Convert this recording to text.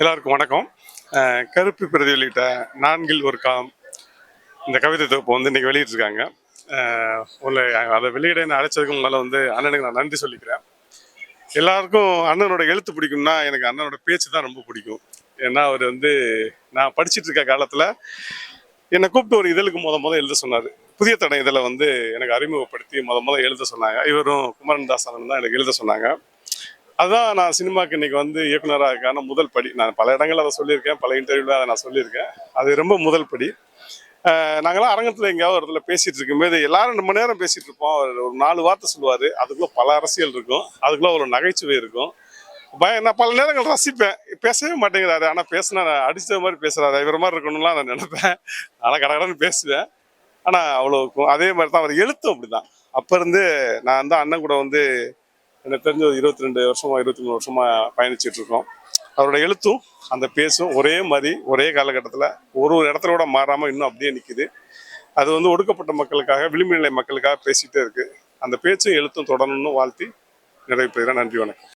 எல்லாருக்கும் வணக்கம். கருப்பு பிரதி வெளியிட்ட நான்கில் ஒரு காம். இந்த கவிதை தொகுப்பு வந்து இன்னைக்கு வெளியிட்டிருக்காங்க. உங்களை அதை வெளியிட என்ன அழைச்சதுக்கு உங்களால் வந்து அண்ணனுக்கு நான் நன்றி சொல்லிக்கிறேன். எல்லாருக்கும் அண்ணனோட எழுத்து பிடிக்கும்னா எனக்கு அண்ணனோட பேச்சு தான் ரொம்ப பிடிக்கும். ஏன்னா அவர் வந்து நான் படிச்சுட்டு இருக்க காலத்தில் என்னை கூப்பிட்டு ஒரு இதழுக்கு முத முத எழுத சொன்னார். புதிய தடை இதழை வந்து எனக்கு அறிமுகப்படுத்தி முத முத எழுத சொன்னாங்க. இவரும் குமரன் தாஸ் தான் எனக்கு எழுத சொன்னாங்க. அதுதான் நான் சினிமாக்கு இன்னைக்கு வந்து இயக்குனராக இருக்கான முதல் படி. நான் பல இடங்களில் அதை சொல்லியிருக்கேன் பல இன்டர்வியூவில் அதை நான் சொல்லியிருக்கேன். அது ரொம்ப முதல் படி. நாங்களாம் அரங்கத்தில் எங்கேயாவது ஒரு இடத்துல பேசிகிட்டு இருக்கும்போது எல்லாரும் ரெண்டு மணி நேரம் பேசிட்டு இருப்போம். அவர் ஒரு நாலு வார்த்தை சொல்லுவார். அதுக்குள்ளே பல அரசியல் இருக்கும். அதுக்குள்ளே ஒரு நகைச்சுவை இருக்கும். பயம் நான் பல நேரங்கள் ரசிப்பேன். பேசவே மாட்டேங்கிறாரு. ஆனால் பேசினா அடித்த மாதிரி பேசுகிறாரு இவர் மாதிரி இருக்கணும்லாம் நான் நினைப்பேன். ஆனால் கடகடன்னு பேசுவேன். ஆனால் அவ்வளோ அதே மாதிரி தான் அவர் எழுத்தும் அப்படிதான். அப்போ இருந்து நான் வந்து அண்ணன் கூட வந்து எனக்கு தெரிஞ்ச ஒரு இருபத்தி ரெண்டு வருஷமா இருபத்தி மூணு வருஷமா பயணிச்சுட்டு இருக்கோம் அவரோட எழுத்தும் அந்த பேசும் ஒரே மாதிரி ஒரே காலகட்டத்தில் ஒரு ஒரு இடத்துல கூட மாறாமல் இன்னும் அப்படியே நிற்கிது அது வந்து ஒடுக்கப்பட்ட மக்களுக்காக விளிம்பு நிலை மக்களுக்காக பேசிகிட்டே இருக்குது அந்த பேச்சும் எழுத்தும் தொடரணும்னு வாழ்த்தி நிறைவு பெறுகிறேன். நன்றி வணக்கம்.